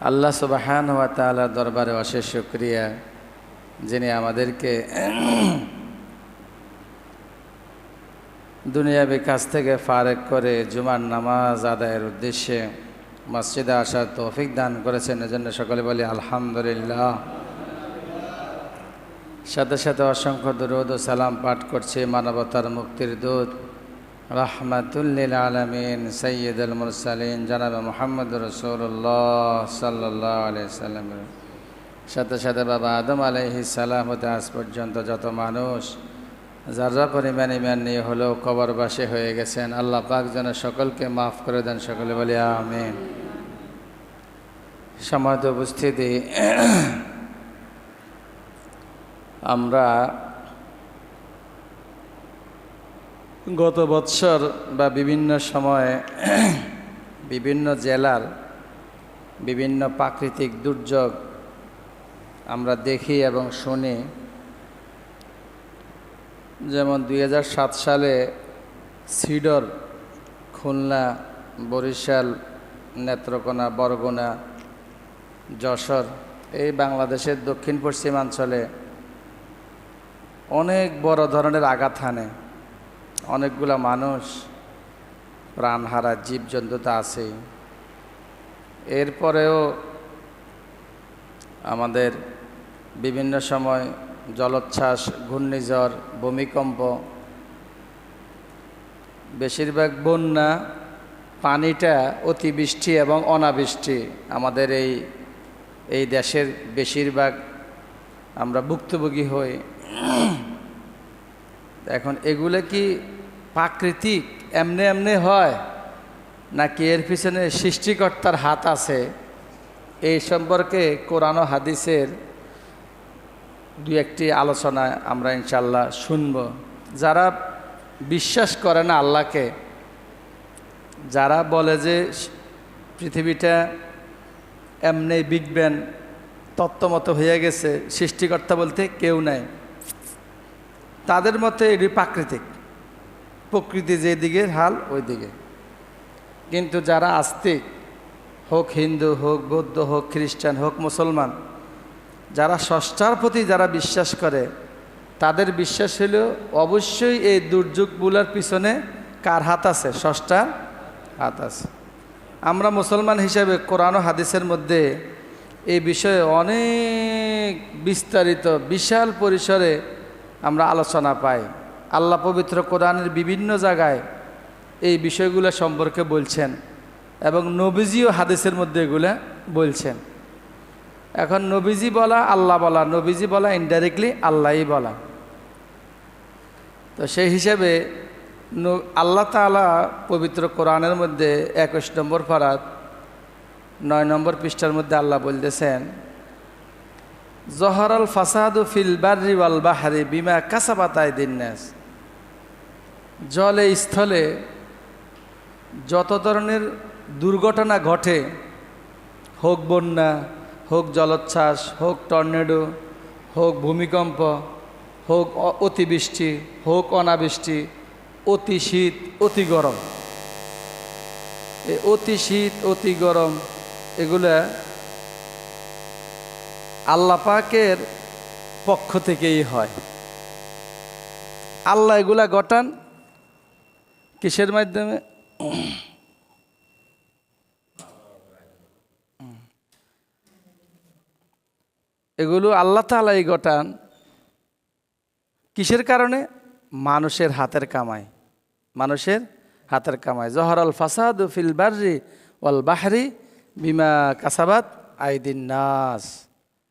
আল্লাহ সুবাহান ওয়া তাআলার দরবারে অশেষ শুক্রিয়া, যিনি আমাদেরকে দুনিয়াবি কাছ থেকে ফারেক করে জুমার নামাজ আদায়ের উদ্দেশ্যে মসজিদে আসার তৌফিক দান করেছেন। এজন্য সকলে বলি আলহামদুলিল্লাহ। সাথে সাথে অসংখ্য দুরুদ ও সালাম পাঠ করছে মানবতার মুক্তির দূত। রাহমাতুল্লিল আলমিন সৈয়দুল মুরসালিন জানাবে মোহাম্মদ রসুল্লাহ সাল্লাহ আলিয়া সাল্লামের সাথে সাথে বাবা আদম আলহি সালাম হতে আজ পর্যন্ত যত মানুষ, যারা পরিমাণ ইমান নিয়ে হলেও কবরবাসী হয়ে গেছেন, আল্লাহ পাক যেন সকলকে মাফ করে দেন, সকলে বলি আমিন। সমাজ উপস্থিতি, আমরা গত বৎসর বা বিভিন্ন সময়ে বিভিন্ন জেলার বিভিন্ন প্রাকৃতিক দুর্যোগ আমরা দেখি এবং শুনি। যেমন দু হাজার সাত সালে সিডর, খুলনা, বরিশাল, নেত্রকোনা, বরগুনা, যশোর এই বাংলাদেশের দক্ষিণ পশ্চিমাঞ্চলে অনেক বড় ধরনের আঘাত হানে। অনেকগুলো মানুষ প্রাণ হারা জীবজন্তু তো আছেই। এরপরেও আমাদের বিভিন্ন সময় জলোচ্ছ্বাস, ঘূর্ণিঝড়, ভূমিকম্প, বেশিরভাগ বন্যা পানিটা অতিবৃষ্টি এবং অনাবৃষ্টি আমাদের এই এই দেশের বেশিরভাগ আমরা ভুক্তভোগী হই। এখন এগুলো কি প্রাকৃতিক? এমনি এমনি হয়? নাকি এর পিছনে সৃষ্টিকর্তার হাত আছে? এই সম্পর্কে কোরআন হাদিসের দু একটি আলোচনা আমরা ইনশাল্লাহ শুনব। যারা বিশ্বাস করে না আল্লাহকে, যারা বলে যে পৃথিবীটা এমনি বিগ ব্যান তত্ত্বমতো হয়ে গেছে, সৃষ্টিকর্তা বলতে কেউ নাই। তাদের মতে এটি প্রাকৃতিক। প্রকৃতি যেদিকে হাল ওই দিকে। কিন্তু যারা আস্তিক, হোক হিন্দু, হোক বৌদ্ধ, হোক খ্রিস্টান, হোক মুসলমান, যারা ষষ্ঠার প্রতি যারা বিশ্বাস করে, তাদের বিশ্বাস হলো অবশ্যই এই দুর্যোগগুলোর পিছনে কার হাত আছে? ষষ্ঠার হাত আছে। আমরা মুসলমান হিসেবে কোরআন হাদিসের মধ্যে এই বিষয়ে অনেক বিস্তারিত, বিশাল পরিসরে আমরা আলোচনা পাই। আল্লাহ পবিত্র কোরআনের বিভিন্ন জায়গায় এই বিষয়গুলো সম্পর্কে বলছেন এবং নবীজিও হাদিসের মধ্যে এগুলো বলছেন। এখন নবীজি বলা, আল্লাহ বলা, নবীজি বলা ইনডাইরেক্টলি আল্লাহই বলা। তো সেই হিসেবে আল্লাহ তালা পবিত্র কোরআনের মধ্যে একুশ নম্বর ফারাত, নয় নম্বর পৃষ্ঠার মধ্যে আল্লাহ বলতেছেন জহরল ফাসাদু ফিল বার্রি ওয়াল বাহারি বিমা কাসাবাতায় দিন্যাস জলে, স্থলে যত ধরনের দুর্ঘটনা ঘটে, হোক বন্যা, হোক জলোচ্ছ্বাস, হোক টর্নেডো, হোক ভূমিকম্প, হোক অতিবৃষ্টি, হোক অনাবৃষ্টি, অতি শীত, অতি গরম। এই অতি শীত, অতি গরম, এগুলা আল্লাহ পাকের পক্ষ থেকেই হয়। আল্লাহ এগুলা ঘটান কিসের মাধ্যমে? এগুলো আল্লাহ তালাই ঘটান কিসের কারণে? মানুষের হাতের কামাই। মানুষের হাতের কামাই। জহরল ফাসাদ ফিল বার্রি ওয়াল বাহরি বিমা কাসাবাত আইদিন নাস।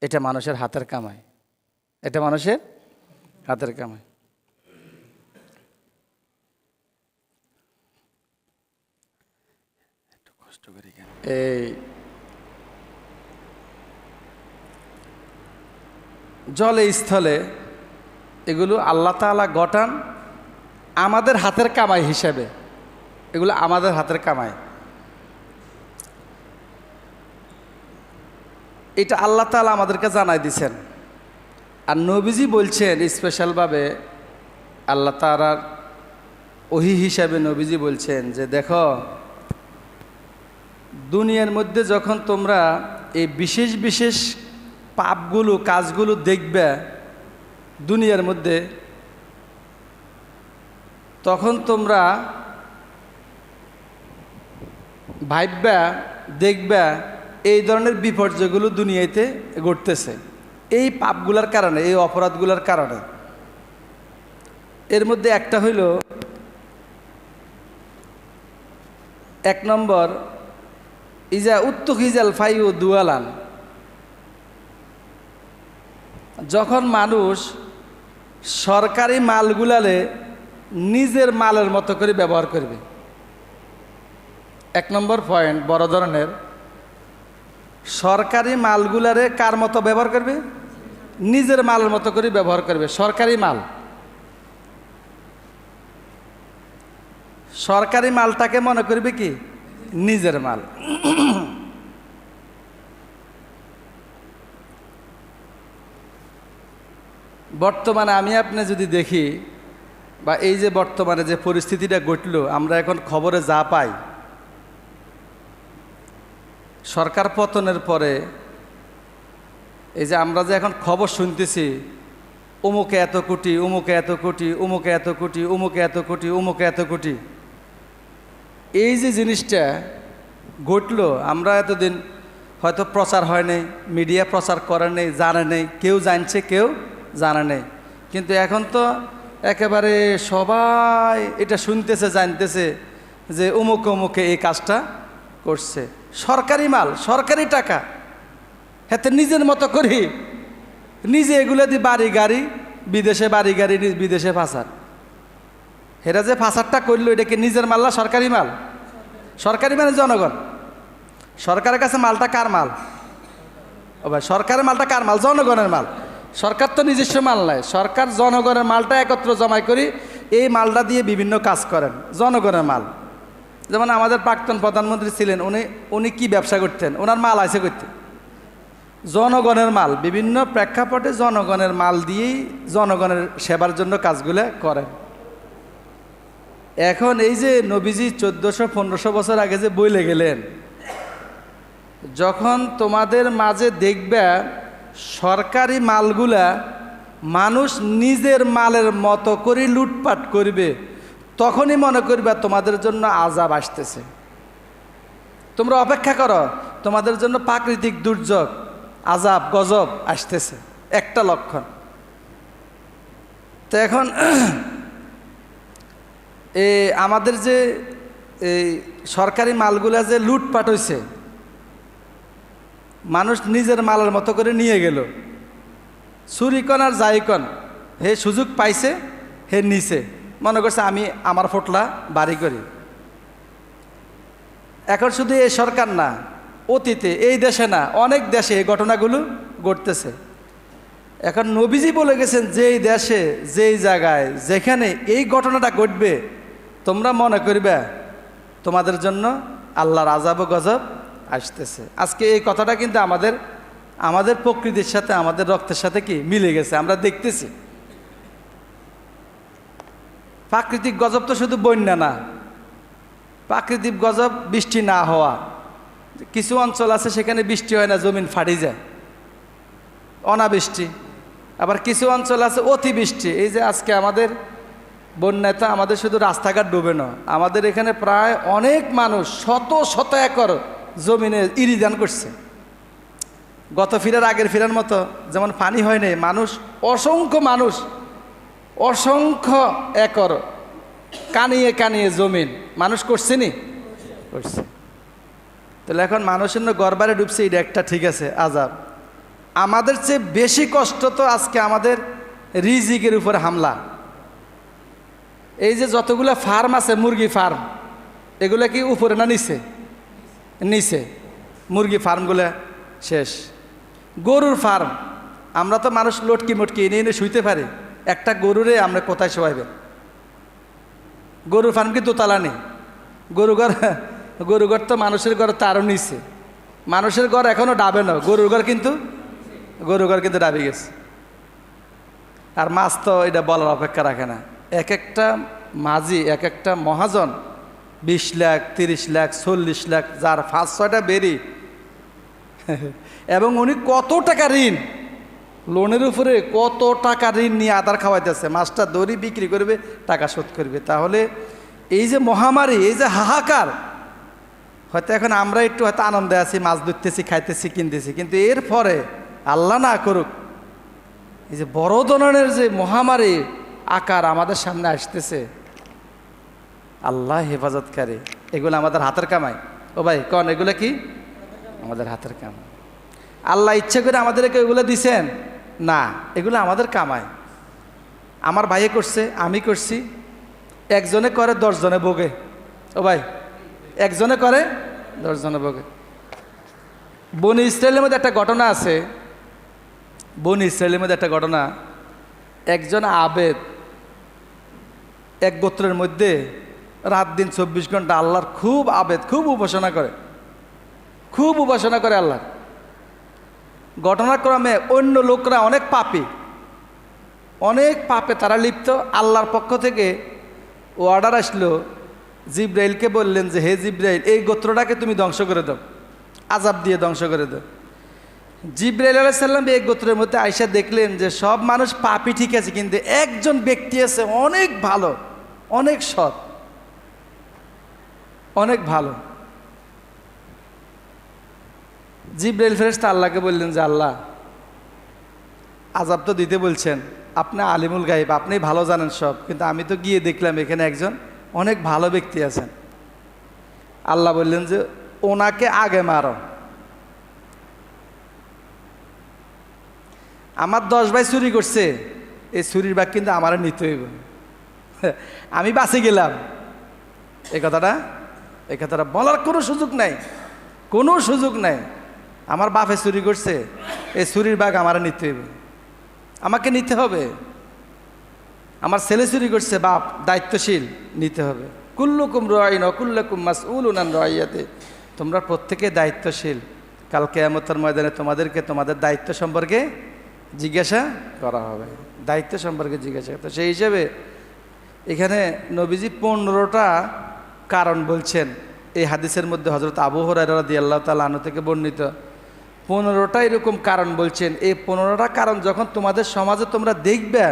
এটা মানুষের হাতের কামাই। এটা মানুষের হাতের কামাই। এই জলে স্থলে এগুলো আল্লাহ তালা গঠান আমাদের হাতের কামাই হিসেবে। এগুলো আমাদের হাতের কামাই। এটা আল্লাহ তালা আমাদেরকে জানাই দিছেন। আর নবীজি বলছেন স্পেশালভাবে আল্লাহ তালার ওহি হিসাবে নবীজি বলছেন যে, দেখো, দুনিয়ার মধ্যে যখন তোমরা এই বিশেষ বিশেষ পাপগুলো, কাজগুলো দেখবে দুনিয়ার মধ্যে, তখন তোমরা ভাববা, দেখবা এই ধরনের বিপর্যয়গুলো দুনিয়াতে ঘটতেছে। এই পাপগুলার কারণে, এই অপরাধগুলোর কারণে। এর মধ্যে একটা হইল, এক নম্বর, ইজা উত্তুখিজাল ফাই ও দুয়ালান। যখন মানুষ সরকারি মালগুলালে নিজের মালের মতো করে ব্যবহার করবে। এক নম্বর পয়েন্ট বড় ধরনের সরকারি মালগুলারে কার মতো ব্যবহার করবে? নিজের মালের মতো করে ব্যবহার করবে, সরকারি মাল। সরকারি মালটাকে মনে করবে কি? নিজের মাল। বর্তমানে আমি আপনি যদি দেখি, বা এই যে বর্তমানে যে পরিস্থিতিটা ঘটল, আমরা এখন খবরে যা পাই সরকার পতনের পরে এই যে আমরা যে এখন খবর শুনতেছি, উমুকে এত কোটি অমুকে এত কোটি অমুকে এত কোটি অমুকে এত কোটি অমুকে এত কোটি। এই যে জিনিসটা ঘটলো, আমরা এতদিন হয়তো প্রচার হয় নাই, মিডিয়া প্রচার করে নেই, জানে নেই, কেউ জানছে, কেউ জানে নেই। কিন্তু এখন তো একেবারে সবাই এটা শুনতেছে, জানতেছে যে অমুক অমুকে এই কাজটা করছে। সরকারি মাল, সরকারি টাকা। হাতে নিজের মতো করি। নিজে এগুলো দিয়ে বাড়ি গাড়ি, বিদেশে বাড়ি গাড়ি বিদেশে ফাঁসার এরা যে ফাঁসারটা করল, এটা কি নিজের মাল না সরকারি মাল? সরকারি মানে জনগণ? সরকারের কাছে মালটা কার মাল? সরকারের মালটা কার মাল? জনগণের মাল। সরকার তো নিজস্ব মাল নয় সরকার জনগণের মালটা একত্র জমাই করি, এই মালটা দিয়ে বিভিন্ন কাজ করেন। জনগণের মাল। যেমন আমাদের প্রাক্তন প্রধানমন্ত্রী ছিলেন, উনি উনি কি ব্যবসা করতেন? ওনার মাল আছে করতে জনগণের মাল, বিভিন্ন প্রেক্ষাপটে জনগণের মাল দিয়েই জনগণের সেবার জন্য কাজগুলো করেন। এখন এই যে নবীজি চোদ্দোশো, পনেরোশো বছর আগে যে বইলে গেলেন, যখন তোমাদের মাঝে দেখবে সরকারি মালগুলা মানুষ নিজের মালের মতো করে লুটপাট করবে তখনই মনে করবে তোমাদের জন্য আজাব আসতেছে। তোমরা অপেক্ষা করো, তোমাদের জন্য প্রাকৃতিক দুর্যোগ আজাব গজব আসতেছে। একটা লক্ষণ। তো এখন এ আমাদের যে এই সরকারি মালগুলা যে লুটপাট হয়েছে মানুষ নিজের মালের মতো করে নিয়ে গেল। চুরিকন আর যাইকন হে সুযোগ পাইছে, হে নিছে। মনে করছে আমি আমার ফোটলা বাড়ি করি। এখন শুধু এই সরকার না, অতীতে এই দেশে না, অনেক দেশে এই ঘটনাগুলো ঘটতেছে। এখন নবীজি বলে গেছেন, যেই দেশে, যেই জায়গায়, যেখানে এই ঘটনাটা ঘটবে, তোমরা মনে করবে তোমাদের জন্য আল্লাহর আজাব গজব আসতেছে। আজকে এই কথাটা কিন্তু আমাদের আমাদের প্রকৃতির সাথে, আমাদের রক্তের সাথে কি মিলে গেছে? আমরা দেখতেছি। প্রাকৃতিক গজব তো শুধু বন্যা না। প্রাকৃতিক গজব বৃষ্টি না হওয়া। কিছু অঞ্চল আছে সেখানে বৃষ্টি হয় না, জমিন ফাড়ি যায়। অনাবৃষ্টি। আবার কিছু অঞ্চল আছে অতিবৃষ্টি। এই যে আজকে আমাদের বন্যায় তো আমাদের শুধু রাস্তাঘাট ডুবে না, আমাদের এখানে প্রায় অনেক মানুষ শত শত একর জমিনে ইরিদান করছে। গত ফিরার আগের ফিরার মতো যেমন পানি হয়নি মানুষ, অসংখ্য মানুষ অসংখ্য একর কানিয়ে কানিয়ে জমিন। মানুষ করছে নি? করছে। তাহলে এখন মানুষের না গড়বারে ডুবছে, এটা একটা ঠিক আছে, আজাব। আমাদের চেয়ে বেশি কষ্ট তো আজকে আমাদের রিজিকের উপরে হামলা। এই যে যতগুলো ফার্ম আছে, মুরগি ফার্ম, এগুলো কি উপরে না নিচে? নিচে। মুরগি ফার্মগুলো শেষ। গরুর ফার্ম, আমরা তো মানুষ লটকি মটকি এনে এনে শুইতে পারি। একটা গরুরে আমরা কোথায় শোয়াইবেন গরুর ফার্ম কি দোতলা নেই। গরু ঘর গরু ঘর তো মানুষের ঘর তারও নিচে। মানুষের ঘর এখনও ডাবে না। গরুর ঘর কিন্তু গরু ঘর কিন্তু ডাবে গেছে। আর মাছ তো এটা বলার অপেক্ষা রাখে না। এক একটা মাঝি, এক একটা মহাজন, বিশ লাখ, তিরিশ লাখ, চল্লিশ লাখ, যার পাঁচ ছয়টা বেরি। এবং উনি কত টাকা ঋণ? লোনের উপরে কত টাকা ঋণ নিয়ে আদার খাওয়াইতেছে? মাছটা দড়ি বিক্রি করবে, টাকা শোধ করবে। তাহলে এই যে মহামারী, এই যে হাহাকার, হয়তো এখন আমরা একটু হয়তো আনন্দে আছি, মাছ ধরতেছি, খাইতেছি, কিনতেছি, কিন্তু এর পরে আল্লাহ না করুক, এই যে বড় ধরনের যে মহামারী আকার আমাদের সামনে আসতেছে, আল্লাহ হেফাজতকারী, এগুলো আমাদের হাতের কামাই। ও ভাই, কন, এগুলো কি? আমাদের হাতের কামাই। আল্লাহ ইচ্ছে করে আমাদেরকে এগুলো দিছেন। না, এগুলো আমাদের কামায় আমার ভাইয়ে করছে, আমি করছি। একজনে করে, দশজনে ভোগে। ও ভাই, একজনে করে, দশজনে ভোগে। বনি ইসরায়েলের মধ্যে একটা ঘটনা আছে। বনি ইসরায়েলের মধ্যে একটা ঘটনা। একজন আবেদ, এক গোত্রের মধ্যে রাত দিন চব্বিশ ঘণ্টা আল্লাহর খুব আবেদ, খুব উপাসনা করে। খুব উপাসনা করে আল্লাহ ঘটনাক্রমে অন্য লোকরা অনেক পাপি। অনেক পাপে তারা লিপ্ত। আল্লাহর পক্ষ থেকে ও অর্ডার আসলো। জিব্রাইলকে বললেন যে, হে জিব্রাইল, এই গোত্রটাকে তুমি ধ্বংস করে দাও। আজাব দিয়ে ধ্বংস করে দাও। জিব্রাইল আলাইসাল্লাম এই গোত্রের মধ্যে আয়সা দেখলেন যে, সব মানুষ পাপি ঠিক আছে, কিন্তু একজন ব্যক্তি আছে অনেক ভালো, অনেক সৎ, অনেক ভালো। জিব্রাইল ফেরেস্তা আল্লাহকে বললেন যে, আল্লাহ আজাব তো দিতে বলছেন। আপনি আলিমুল গাইব আপনি ভালো জানেন সব, কিন্তু আমি তো গিয়ে দেখলাম এখানে একজন অনেক ভালো ব্যক্তি আছেন। আল্লাহ বললেন যে, ওনাকে আগে মারো। আমার দশ ভাই চুরি করছে, এই চুরির বাঘ কিন্তু আমার নিতে হইব। আমি বাঁচে গেলাম। এই কথাটা এই কথাটা বলার কোনো সুযোগ নাই, কোনো সুযোগ নাই। আমার বাপে চুরি করছে, এই চুরির বাঘ আমার নিতে হইব। আমাকে নিতে হবে। আমার ছেলে চুরি করছে, বাপ দায়িত্বশীল, নিতে হবে। কুল্লুকুম রয়ন অকুল্লকুম মাস উলুনান রয়াতে তোমরা প্রত্যেকে দায়িত্বশীল। কাল কেয়ামতের ময়দানে তোমাদেরকে তোমাদের দায়িত্ব সম্পর্কে জিজ্ঞাসা করা হবে। দায়িত্ব সম্পর্কে জিজ্ঞাসা তো সেই হিসেবে এখানে নবীজি পনেরোটা কারণ বলছেন। এই হাদিসের মধ্যে হজরত আবু হরাদি আল্লাহ তালা আনু থেকে বর্ণিত। পনেরোটা এরকম কারণ বলছেন। এই পনেরোটা কারণ যখন তোমাদের সমাজে তোমরা দেখবে,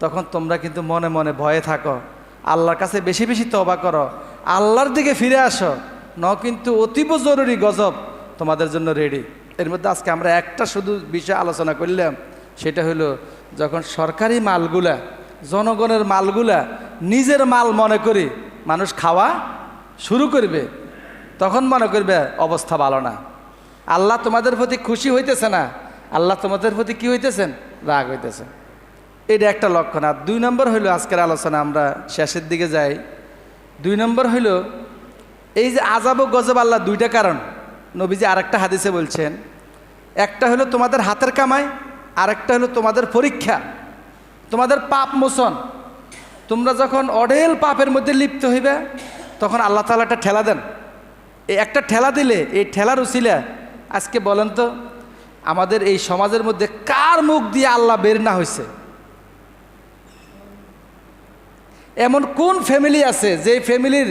তখন তোমরা কিন্তু মনে মনে ভয়ে থাকো। আল্লাহর কাছে বেশি বেশি তবা করো। আল্লাহর দিকে ফিরে আসো। ন কিন্তু অতীব জরুরি গজব তোমাদের জন্য রেডি এর মধ্যে আজকে আমরা একটা শুধু বিষয় আলোচনা করলাম। সেটা হলো, যখন সরকারি মালগুলা, জনগণের মালগুলা নিজের মাল মনে করি মানুষ খাওয়া শুরু করবে, তখন মনে করবে অবস্থা ভালো না। আল্লাহ তোমাদের প্রতি খুশি হইতেছে না, আল্লাহ তোমাদের প্রতি কি হইতেছেন? রাগ হইতেছে। এটা একটা লক্ষণ। আর দুই নম্বর হইল আজকের আলোচনা, আমরা শেষের দিকে যাই। দুই নম্বর হইল, এই যে আজাব ও গজব আল্লাহ দুইটা কারণ। নবীজি আরেকটা হাদিসে বলছেন, একটা হলো তোমাদের হাতের কামাই, আরেকটা হলো তোমাদের পরীক্ষা, তোমাদের পাপ মোচন। তোমরা যখন অডেল পাপের মধ্যে লিপ্ত হইবে, তখন আল্লাহ তালা একটা ঠেলা দেন। এই একটা ঠেলা দিলে, এই ঠেলার উচিলা আজকে বলেন তো, আমাদের এই সমাজের মধ্যে কার মুখ দিয়ে আল্লাহ বের না হয়েছে এমন কোন ফ্যামিলি আছে যে ফ্যামিলির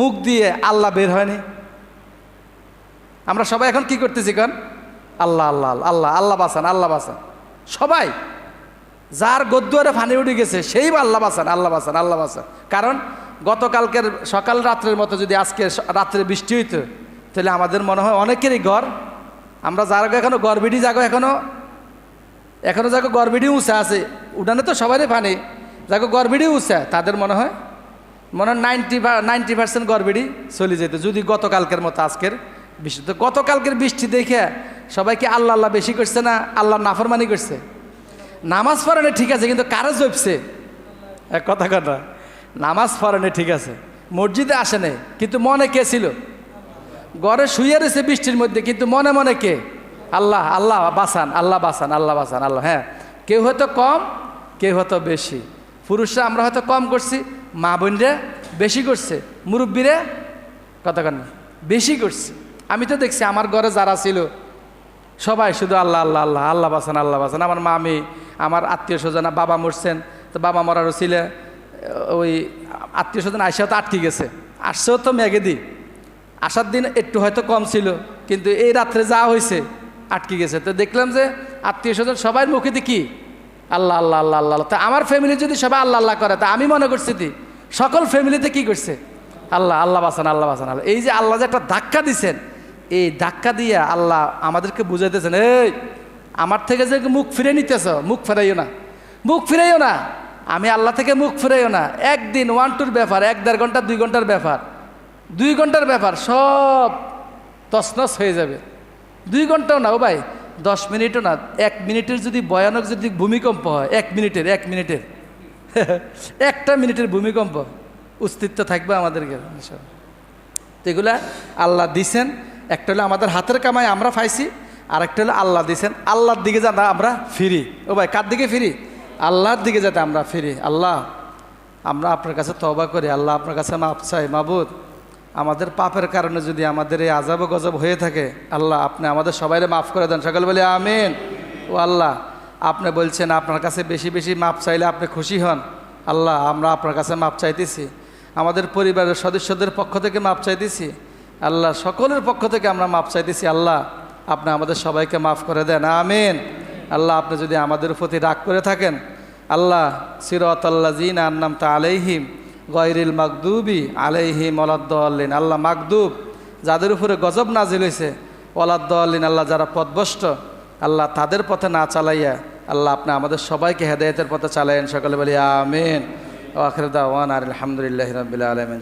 মুখ দিয়ে আল্লাহ বের হয়নি? আমরা সবাই এখন কি করতেছি কারণ আল্লাহ আল্লাহ আল্লাহ আল্লাহ বাসান আল্লাহ বাসান সবাই, যার গদ্দুয়ারে ফানি উঠে গেছে, সেই আল্লাহ বাসান আল্লাহ বাসান আল্লাহ বাসান কারণ গতকালকের সকাল রাত্রের মতো যদি আজকে রাত্রে বৃষ্টি হইতো তাহলে আমাদের মনে হয় অনেকেরই ঘর আমরা যার এখনও গড়বিডি যাগো এখনও এখনও যাগো গড়বিডি উঁচা আছে। উঠানে তো সবারই ফানি যাগো গড়বিডি উঁচা, তাদের মনে হয় মনে হয় নাইনটি নাইনটি পার্সেন্ট গড়বিডি চলে যেত, যদি গতকালকের মতো আজকের বৃষ্টি তো গতকালকের বৃষ্টি দেখে সবাইকে আল্লাহ আল্লাহ বেশি করছে না আল্লাহ নাফরমানি করছে? নামাজ পড়ানো ঠিক আছে, কিন্তু কারও জপছে? এক কথা কথা নামাজ পড়ানো ঠিক আছে। মসজিদে আসে নাই, কিন্তু মনে কে ছিল? ঘরে শুয়ে রয়েছে বৃষ্টির মধ্যে, কিন্তু মনে মনে কে? আল্লাহ আল্লাহ বাসান আল্লাহ বাসান আল্লাহ বাসান আল্লাহ হ্যাঁ। কেউ হয়তো কম, কেউ হয়তো বেশি। পুরুষরা আমরা হয়তো কম করছি, মা বোনরে বেশি করছে, মুরব্বীরা কতক্ষণ বেশি করছে। আমি তো দেখছি আমার ঘরে যারা ছিল, সবাই শুধু আল্লাহ আল্লাহ আল্লাহ আল্লাহ বাসান আল্লাহ বাসান আমার মামি, আমার আত্মীয় স্বজন বাবা মরছেন, তো বাবা মরারও ছিল ওই আত্মীয় স্বজন আইসাও তো আটকে গেছে। আসছেও তো মেঘে দি আসার দিন একটু হয়তো কম ছিল, কিন্তু এই রাত্রে যা হয়েছে আটকে গেছে। তো দেখলাম যে আত্মীয় স্বজন সবাই মুখেতে কি? আল্লাহ আল্লাহ আল্লাহ আল্লাহ আল্লাহ। তা আমার ফ্যামিলি যদি সবাই আল্লাহ আল্লাহ করে, তা আমি মনে করছি কি? সকল ফ্যামিলিতে কি করছে? আল্লাহ আল্লাহ বাসান আল্লাহ বাসান আল্লাহ। এই যে আল্লাহ যে একটা ধাক্কা দিছেন, এই ধাক্কা দিয়ে আল্লাহ আমাদেরকে বুঝাইতেছেন, এই, আমার থেকে যে মুখ ফিরে নিতেছ, মুখ ফেরাইও না, মুখ ফিরাইও না। আমি আল্লাহ থেকে মুখ ফিরাইও না। একদিন ওয়ান টুর ব্যাপার, এক দেড় ঘণ্টা, দুই ঘণ্টার ব্যাপার। দুই ঘণ্টার ব্যাপার, সব তছনছ হয়ে যাবে। দুই ঘন্টাও না, ও ভাই, দশ মিনিটও না, এক মিনিটের যদি ভয়ানক যদি ভূমিকম্প হয়, এক মিনিটের এক মিনিটের, একটা মিনিটের ভূমিকম্প, অস্তিত্ব থাকবে আমাদেরকে তো এগুলা আল্লাহ দিছেন, একটা হলো আমাদের হাতের কামাই আমরা পাইছি আর একটা হলো আল্লাহ দিছেন। আল্লাহর দিকে যাতে আমরা ফিরি। ও ভাই, কার দিকে ফিরি? আল্লাহর দিকে যাতে আমরা ফিরি। আল্লাহ, আমরা আপনার কাছে তবা করি। আল্লাহ আপনার কাছে মাপ চাই, মাবুদ। আমাদের পাপের কারণে যদি আমাদের এই আজাব গজব হয়ে থাকে, আল্লাহ আপনি আমাদের সবাইরে মাফ করে দেন। সকাল বলে আমিন। ও আল্লাহ, আপনি বলছেন আপনার কাছে বেশি বেশি মাপ চাইলে আপনি খুশি হন। আল্লাহ, আমরা আপনার কাছে মাপ চাইতেছি। আমাদের পরিবারের সদস্যদের পক্ষ থেকে মাপ চাইতেছি। আল্লাহ, সকলের পক্ষ থেকে আমরা মাপ চাইতেছি। আল্লাহ, আপনি আমাদের সবাইকে মাফ করে দেন। আমিন। আল্লাহ, আপনি যদি আমাদের প্রতি রাগ করে থাকেন, আল্লাহ সিরত আল্লাহ জিন আন্নাম তা আলাইহিম গয়রিল মাকদুবি আলাইহি মলাদ্দিন আল্লাহ মাকদুব যাদের উপরে গজব নাজিল হয়েছে ওলাদ্দিন আল্লাহ যারা পথভ্রষ্ট, আল্লাহ তাদের পথে না চালাইয়া আল্লাহ আপনি আমাদের সবাইকে হেদায়তের পথে চালাইন সকলে বলি আমিন। ও আখরদা ওয়ান আর আলহামদুলিল্লাহ রবিল আলমিন।